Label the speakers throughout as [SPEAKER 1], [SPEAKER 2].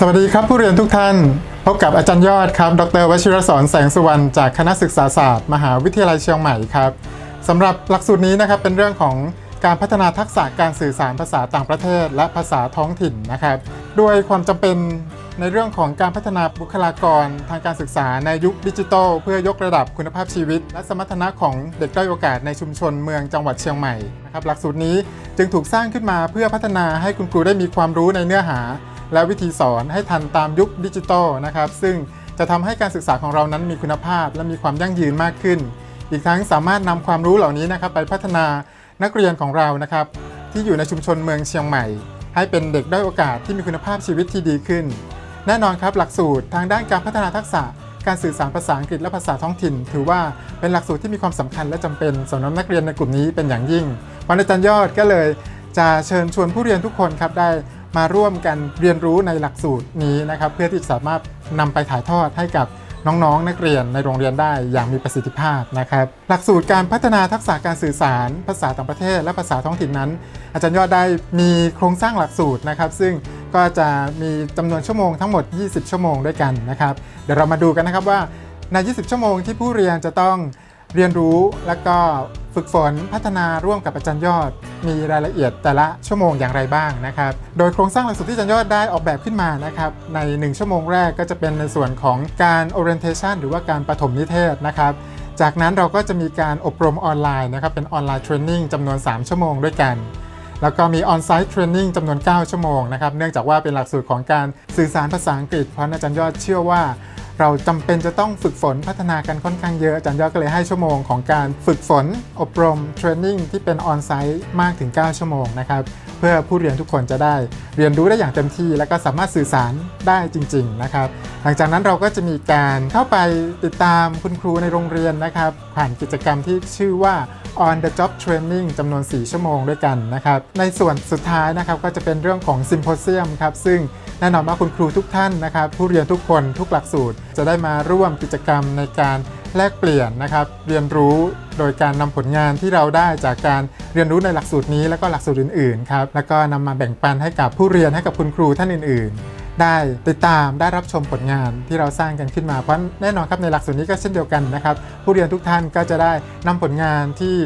[SPEAKER 1] สวัสดีครับผู้เรียนทุกท่าน พบกับอาจารย์ยอดครับ ดรวชิรสอนแสงสุวรรณจากคณะศึกษาศาสตร์ มหาวิทยาลัยเชียงใหม่ครับสำหรับหลักสูตรนี้นะครับเป็นเรื่องของการพัฒนาทักษะการสื่อสารภาษาต่างประเทศ และภาษาท้องถิ่นนะครับด้วยความจำเป็นในเรื่องของการพัฒนาบุคลากรทางการศึกษาในยุคดิจิทัล เพื่อยกระดับคุณภาพชีวิต และสมรรถนะของเด็กด้อยโอกาสในชุมชนเมืองจังหวัดเชียงใหม่นะครับหลักสูตรนี้จึงถูกสร้างขึ้นมาเพื่อพัฒนาให้คุณครูได้มีความรู้ในเนื้อหา และวิธีสอนให้ทันตามยุคดิจิทัลนะครับซึ่งจะทำให้การศึกษาของเรานั้นมีคุณภาพ และมีความยั่งยืนมากขึ้น อีกทั้งสามารถนำความรู้เหล่านี้นะครับไปพัฒนานักเรียนของเรานะครับที่อยู่ในชุมชนเมืองเชียงใหม่ ให้เป็นเด็กด้อยโอกาสที่มีคุณภาพชีวิตที่ดีขึ้น แน่นอนครับหลักสูตรทางด้านการพัฒนาทักษะ การสื่อสารภาษาอังกฤษและภาษาท้องถิ่น ถือว่าเป็นหลักสูตรที่มีความสำคัญและจำเป็นสำหรับนักเรียนในกลุ่มนี้เป็นอย่างยิ่งวันอาจารย์ยอดก็เลยจะเชิญชวนผู้เรียนทุกคนครับได้ มาร่วมกันเรียนรู้ในหลักสูตรนี้นะครับ เพื่อที่จะสามารถนำไปถ่ายทอดให้กับน้องๆ นักเรียนในโรงเรียนได้อย่างมีประสิทธิภาพนะครับ หลักสูตรการพัฒนาทักษะการสื่อสาร ภาษาต่างประเทศ และภาษาท้องถิ่นนั้น อาจารย์ยอดได้มีโครงสร้างหลักสูตรนะครับ ซึ่งก็จะมีจำนวนชั่วโมงทั้งหมด 20 ชั่วโมงด้วยกันนะครับ เดี๋ยวเรามาดูกันนะครับว่าใน 20 ชั่วโมงที่ผู้เรียนจะต้องเรียนรู้และก็ ฝึกฝนพัฒนาร่วมกับอาจารย์ยอด มีรายละเอียดแต่ละชั่วโมงอย่างไรบ้างนะครับ โดยโครงสร้างหลักสูตรที่อาจารย์ยอดได้ออกแบบขึ้นมานะครับใน 1 ชั่วโมงแรกก็จะเป็นในส่วนของการ orientation หรือว่าการปฐมนิเทศนะครับจากนั้นเราก็จะมีการอบรมออนไลน์นะครับเป็นออนไลน์เทรนนิ่งจำนวน 3 ชั่วโมงด้วยกัน แล้วก็มี On-site Training จำนวน 9 ชั่วโมงนะครับเนื่องจากว่าเป็นหลักสูตรของการสื่อสารภาษาอังกฤษเพราะอาจารย์ยอดเชื่อว่า เราจำเป็นจะต้องฝึกฝนพัฒนากันค่อนข้างเยอะอาจารย์ยอดก็เลยให้ชั่วโมงของการฝึกฝน อบรมเทรนนิ่งที่เป็น On-site มากถึง 9 ชั่วโมงนะครับเพื่อผู้เรียนทุกคนจะได้ เรียนรู้ได้อย่างเต็มที่ และก็สามารถสื่อสารได้จริง ๆ นะครับ หลังจากนั้นเราก็จะมีการเข้าไปติดตามคุณครูในโรงเรียนนะครับ ผ่านกิจกรรมที่ชื่อว่า on the job training จำนวน 4 ชั่วโมงด้วยกันนะครับ ในส่วนสุดท้ายนะครับก็จะเป็นเรื่องของ symposium ครับซึ่ง แน่นอนว่าคุณครูทุกท่านนะครับผู้เรียนทุกคนทุกหลักสูตร จะได้มาร่วมกิจกรรมในการแลกเปลี่ยนนะครับเรียนรู้โดยการนำผลงานที่เราได้จากการเรียนรู้ในหลักสูตรนี้ แล้วก็หลักสูตรอื่นๆครับแล้วก็นำมาแบ่งปันให้กับผู้เรียนให้กับคุณครูท่านอื่น ๆ ได้ติดตามได้รับชมผลงานที่เราสร้างกันขึ้นมาเพราะแน่นอนครับในหลักสูตรนี้ก็เช่นเดียวกันนะครับผู้เรียนทุกท่านก็จะได้นำผลงานที่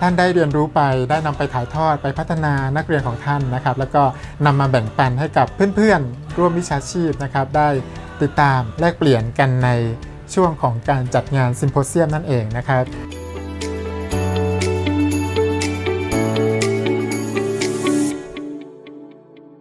[SPEAKER 1] ท่านได้เรียนรู้ไปได้นำไปถ่ายทอดไปพัฒนานักเรียนของท่านนะครับ แล้วก็นำมาแบ่งปันให้กับเพื่อนๆ ร่วมวิชาชีพนะครับ ได้ติดตามแลกเปลี่ยนกันในช่วงของการจัดงานซิมโพเซียมนั่นเองนะครับ